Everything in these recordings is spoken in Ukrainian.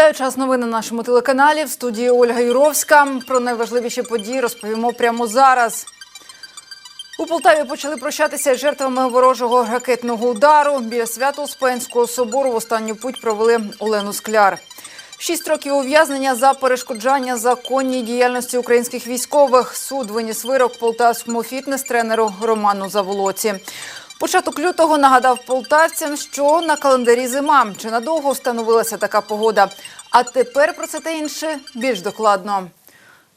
Вітаю час новин на нашому телеканалі. В студії Ольга Юровська. Про найважливіші події розповімо прямо зараз. У Полтаві почали прощатися з жертвами ворожого ракетного удару. Біля Свято-Успенського собору в останню путь провели Олену Скляр. Шість років ув'язнення за перешкоджання законній діяльності українських військових. Суд виніс вирок полтавському фітнес-тренеру Роману Заволоці. Початок лютого нагадав полтавцям, що на календарі зима. Чи надовго встановилася така погода? А тепер про це та інше більш докладно.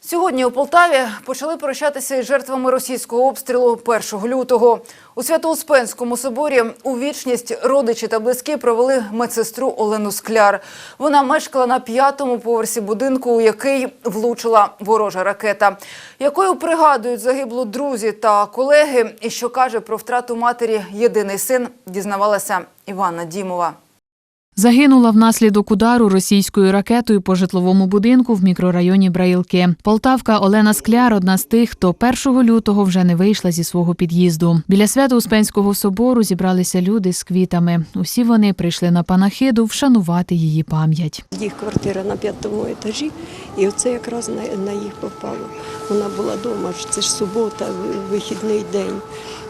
Сьогодні у Полтаві почали прощатися із жертвами російського обстрілу 1 лютого. У Свято-Успенському соборі у вічність родичі та близькі провели медсестру Олену Скляр. Вона мешкала на п'ятому поверсі будинку, у який влучила ворожа ракета. Якою пригадують загиблу друзі та колеги, і що каже про втрату матері єдиний син, дізнавалася Івана Дімова. Загинула внаслідок удару російською ракетою по житловому будинку в мікрорайоні Браїлки. Полтавка Олена Скляр одна з тих, хто 1 лютого вже не вийшла зі свого під'їзду. Біля Свято-Успенського собору зібралися люди з квітами. Усі вони прийшли на панахиду вшанувати її пам'ять. Їх квартира на п'ятому етажі, і оце якраз на їх попало. Вона була вдома, це ж субота, вихідний день.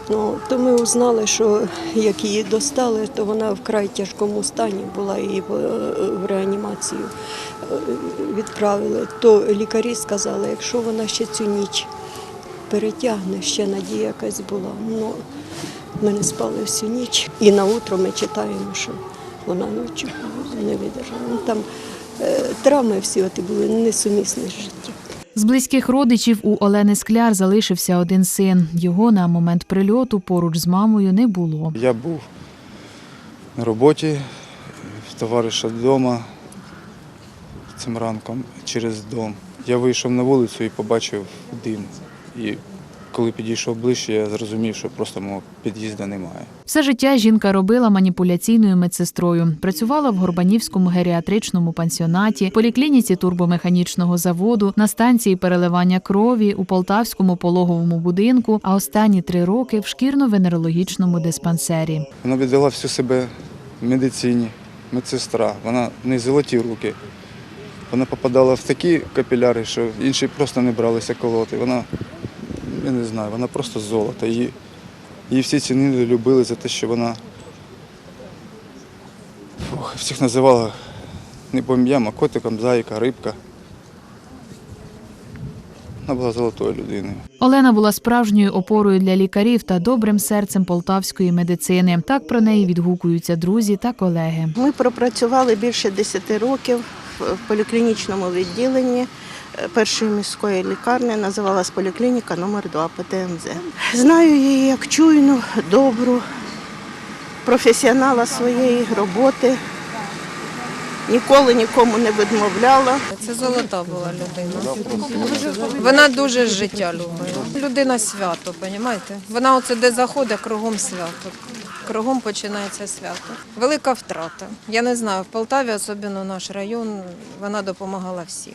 Ну, то ми узнали, що як її достали, то вона в край тяжкому стані була і в, реанімацію е, відправили. То лікарі сказали, якщо вона ще цю ніч перетягне, ще надія якась була. Ну, ми не спали всю ніч. І на утро ми читаємо, що вона ночі не видержала. Ну, там е, травми всі були несумісні з життям. З близьких родичів у Олени Скляр залишився один син. Його на момент прильоту поруч з мамою не було. Я був на роботі в товариша вдома цим ранком через дом. Я вийшов на вулицю і побачив дим. І коли підійшов ближче, я зрозумів, що просто мого під'їзду немає. Все життя жінка робила маніпуляційною медсестрою. Працювала в Горбанівському геріатричному пансіонаті, поліклініці турбомеханічного заводу, на станції переливання крові, у Полтавському пологовому будинку, а останні три роки в шкірно-венерологічному диспансері. Вона віддала всю себе медицині, медсестра. Вона не золоті руки. Вона попадала в такі капіляри, що інші просто не бралися колоти. Вона, я не знаю, вона просто золото. Її, її всі цінили, любили за те, що вона Фух, всіх називала не по ім'ям, а котиком, зайка, рибка. Вона була золотою людиною. Олена була справжньою опорою для лікарів та добрим серцем полтавської медицини. Так про неї відгукуються друзі та колеги. Ми пропрацювали більше 10 років в поліклінічному відділенні першої міської лікарні, називалась поліклініка номер 2 ПТМЗ. Знаю її як чуйну, добру, професіонала своєї роботи. Ніколи нікому не відмовляла. Це золота була людина. Вона дуже життя любила. Людина свято, розумієте? Вона оце де заходить, кругом свято. Кругом починається свято. Велика втрата. Я не знаю, в Полтаві, особливо наш район, вона допомагала всім.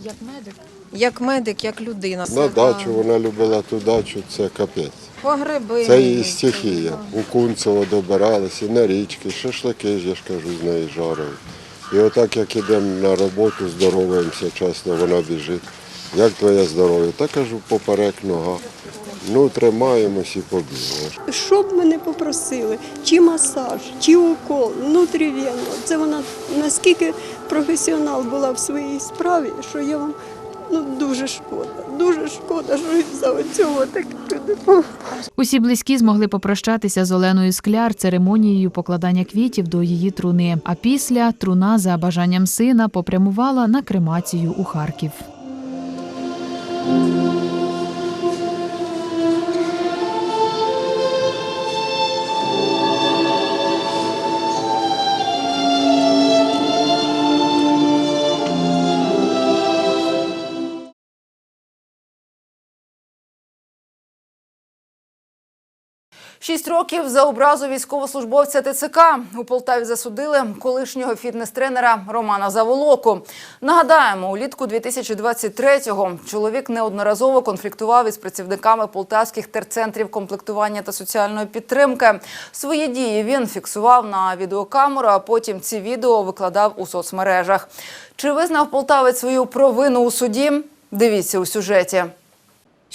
Як медик? Як медик, як людина. На дачу вона любила ту дачу, це капець. По гриби. Це її стихія. У Кунцево добиралися, на річки, шашлики я ж кажу, з неї жарили. І отак, як йдемо на роботу, здороваємося, часто, вона біжить. Як твоє здоров'я? Та кажу, поперек нога. Ну, тримаємось і побігли. Що б мене попросили, чи масаж, чи укол, внутрівенно. Це вона наскільки професіонал була в своїй справі, що я вам ну, дуже шкода. Дуже шкода, що за цього так люди. Усі близькі змогли попрощатися з Оленою Скляр церемонією покладання квітів до її труни. А після труна за бажанням сина попрямувала на кремацію у Харків. Шість років за образу військовослужбовця ТЦК у Полтаві засудили колишнього фітнес-тренера Романа Заволоку. Нагадаємо, улітку 2023-го чоловік неодноразово конфліктував із працівниками полтавських терцентрів комплектування та соціальної підтримки. Свої дії він фіксував на відеокамеру, а потім ці відео викладав у соцмережах. Чи визнав полтавець свою провину у суді? Дивіться у сюжеті.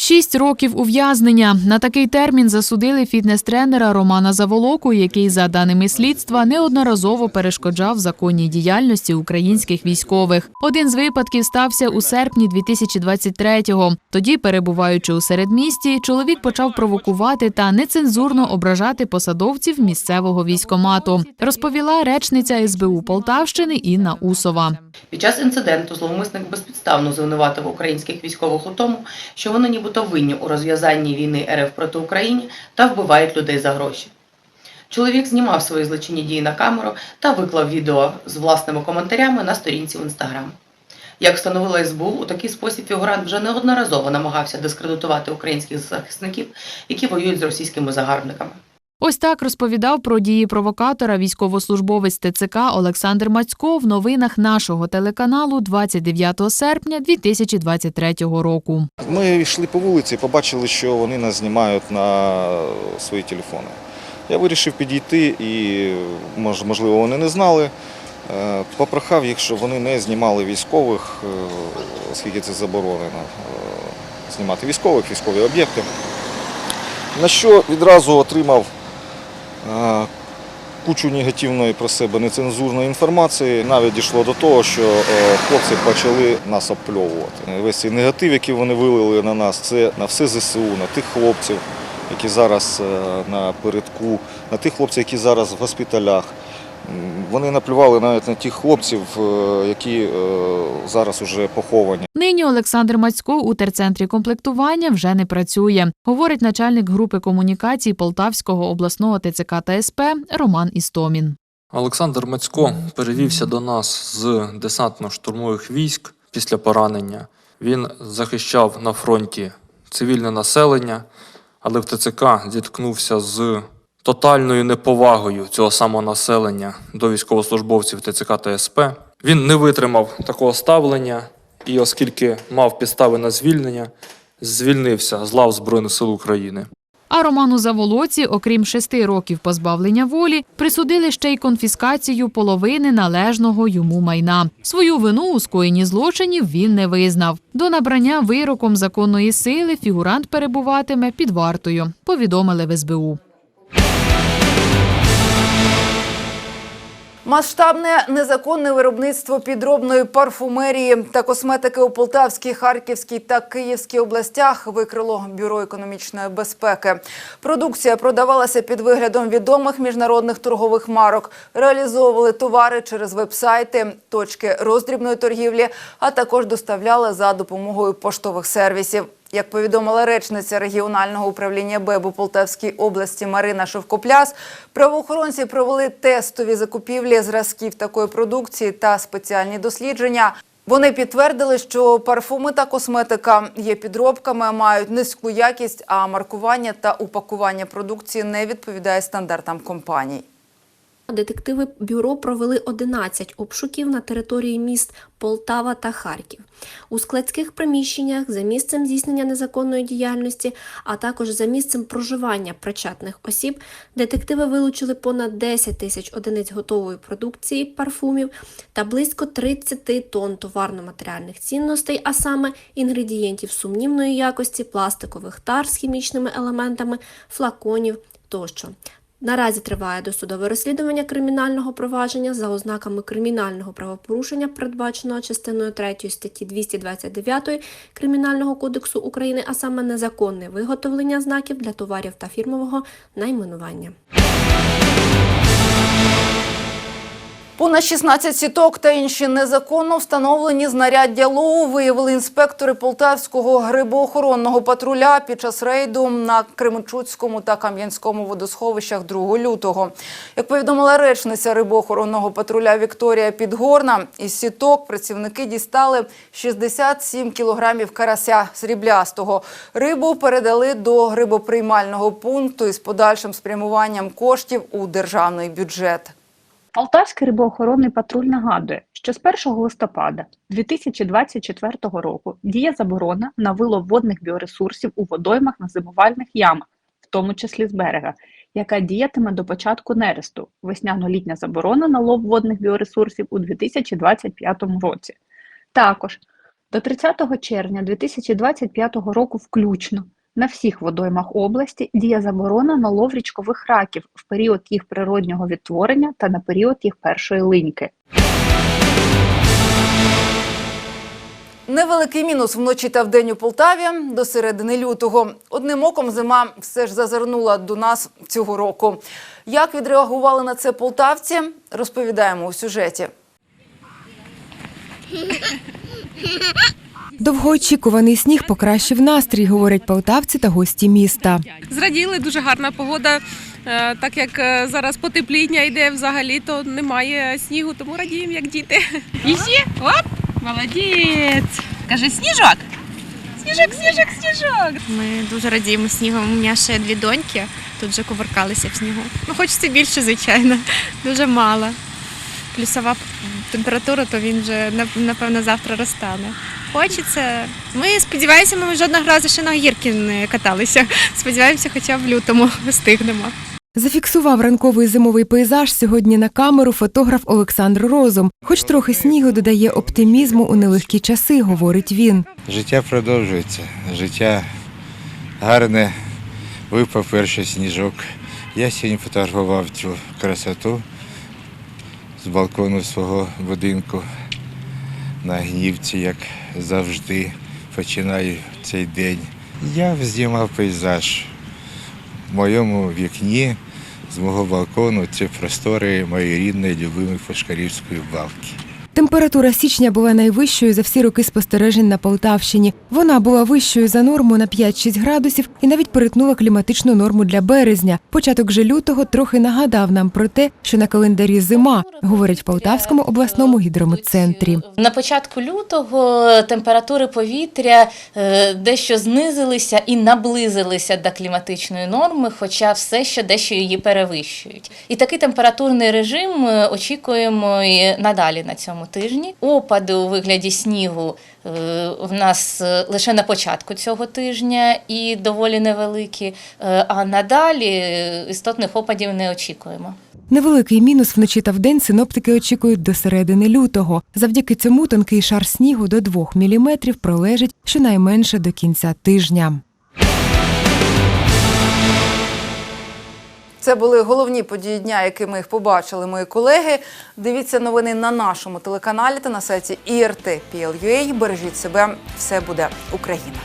Шість років ув'язнення. На такий термін засудили фітнес-тренера Романа Заволоку, який, за даними слідства, неодноразово перешкоджав законній діяльності українських військових. Один з випадків стався у серпні 2023-го. Тоді, перебуваючи у середмісті, чоловік почав провокувати та нецензурно ображати посадовців місцевого військомату. Розповіла речниця СБУ Полтавщини Інна Усова. Під час інциденту зловмисник безпідставно звинуватив українських військових у тому, що вони нібито винні у розв'язанні війни РФ проти України та вбивають людей за гроші. Чоловік знімав свої злочинні дії на камеру та виклав відео з власними коментарями на сторінці в інстаграм. Як встановила СБУ, у такий спосіб фігурант вже неодноразово намагався дискредитувати українських захисників, які воюють з російськими загарбниками. Ось так розповідав про дії провокатора військовослужбовець ТЦК Олександр Мацько в новинах нашого телеканалу 29 серпня 2023 року. Ми йшли по вулиці, побачили, що вони нас знімають на свої телефони. Я вирішив підійти і, мож- можливо, вони не знали. Е, Попрохав їх, щоб вони не знімали військових, е, оскільки це заборонено е, знімати військових, військові об'єкти. На що відразу отримав кучу негативної про себе нецензурної інформації. Навіть дійшло до того, що е, хлопці почали нас обпльовувати. Весь цей негатив, який вони вилили на нас, це на все ЗСУ, на тих хлопців, які зараз е, на передку, на тих хлопців, які зараз в госпіталях. Вони наплювали навіть на тих хлопців, е, які е, зараз уже поховані. Нині Олександр Мацько у терцентрі комплектування вже не працює, говорить начальник групи комунікацій Полтавського обласного ТЦК та СП Роман Істомін. Олександр Мацько перевівся до нас з десантно-штурмових військ після поранення. Він захищав на фронті цивільне населення, але в ТЦК зіткнувся з тотальною неповагою цього самого населення до військовослужбовців ТЦК та СП. Він не витримав такого ставлення і, оскільки мав підстави на звільнення, звільнився з лав Збройних сил України. А Роману Заволоці, окрім шести років позбавлення волі, присудили ще й конфіскацію половини належного йому майна. Свою вину у скоєнні злочинів він не визнав. До набрання вироком законної сили фігурант перебуватиме під вартою, повідомили в СБУ. Масштабне незаконне виробництво підробної парфумерії та косметики у Полтавській, Харківській та Київській областях викрило бюро економічної безпеки. Продукція продавалася під виглядом відомих міжнародних торгових марок, реалізовували товари через вебсайти, точки роздрібної торгівлі, а також доставляли за допомогою поштових сервісів. Як повідомила речниця регіонального управління БЕБ у Полтавській області Марина Шовкопляс, правоохоронці провели тестові закупівлі зразків такої продукції та спеціальні дослідження. Вони підтвердили, що парфуми та косметика є підробками, мають низьку якість, а маркування та упакування продукції не відповідає стандартам компаній. Детективи бюро провели 11 обшуків на території міст Полтава та Харків. У складських приміщеннях за місцем здійснення незаконної діяльності, а також за місцем проживання причетних осіб, детективи вилучили понад 10 тисяч одиниць готової продукції парфумів та близько 30 тонн товарно-матеріальних цінностей, а саме інгредієнтів сумнівної якості, пластикових тар з хімічними елементами, флаконів тощо. Наразі триває досудове розслідування кримінального провадження за ознаками кримінального правопорушення, передбаченого частиною 3 статті 229 Кримінального кодексу України, а саме незаконне виготовлення знаків для товарів та фірмового найменування. Понад 16 сіток та інші незаконно встановлені знаряддя лову виявили інспектори Полтавського грибоохоронного патруля під час рейду на Кременчуцькому та Кам'янському водосховищах 2 лютого. Як повідомила речниця рибоохоронного патруля Вікторія Підгорна, із сіток працівники дістали 67 кілограмів карася сріблястого. Рибу передали до грибоприймального пункту із подальшим спрямуванням коштів у державний бюджет. Полтавський рибоохоронний патруль нагадує, що з 1 листопада 2024 року діє заборона на вилов водних біоресурсів у водоймах на зимувальних ямах, в тому числі з берега, яка діятиме до початку нересту. Весняно-літня заборона на лов водних біоресурсів у 2025 році. Також до 30 червня 2025 року включно на всіх водоймах області діє заборона на лов річкових раків в період їх природнього відтворення та на період їх першої линьки. Невеликий мінус вночі та вдень у Полтаві до середини лютого. Одним оком зима все ж зазирнула до нас цього року. Як відреагували на це полтавці, розповідаємо у сюжеті. Довгоочікуваний сніг покращив настрій, говорять полтавці та гості міста. Зраділи, дуже гарна погода. Е, Так як е, зараз потепління йде взагалі, то немає снігу, тому радіємо, як діти. Іще? Оп! Молодець! Каже, сніжок! Сніжок, сніжок, сніжок! Ми дуже радіємо снігом. У мене ще дві доньки тут вже кувыркалися в снігу. Ну, хочеться більше, звичайно, дуже мало. Плюсова температура, то він вже напевно завтра розтане. Хочеться. Ми сподіваємося, ми жодного разу ще на гірки не каталися. Сподіваємося, хоча б в лютому встигнемо. Зафіксував ранковий зимовий пейзаж сьогодні на камеру фотограф Олександр Розум. Хоч трохи снігу додає оптимізму у нелегкі часи, говорить він. Життя продовжується. Життя гарне. Випав перший сніжок. Я сьогодні фотографував цю красоту з балкону свого будинку на гнівці, як завжди. Починаю цей день. Я знімав пейзаж в моєму вікні з мого балкону. Це простори моєї рідної, любимої Фошкарівської балки. Температура січня була найвищою за всі роки спостережень на Полтавщині. Вона була вищою за норму на 5-6 градусів і навіть перетнула кліматичну норму для березня. Початок же лютого трохи нагадав нам про те, що на календарі зима, говорять в Полтавському обласному гідрометцентрі. На початку лютого температури повітря е, дещо знизилися і наблизилися до кліматичної норми, хоча все ще дещо її перевищують. І такий температурний режим е, очікуємо і надалі на цьому тижні. Опади у вигляді снігу е, в нас е, лише на початку цього тижня і доволі невеликі, е, а надалі істотних опадів не очікуємо. Невеликий мінус вночі та вдень синоптики очікують до середини лютого. Завдяки цьому тонкий шар снігу до 2 мм пролежить щонайменше до кінця тижня. Це були головні події дня, які ми їх побачили, мої колеги. Дивіться новини на нашому телеканалі та на сайті IRT.PL.UA. Бережіть себе, все буде Україна.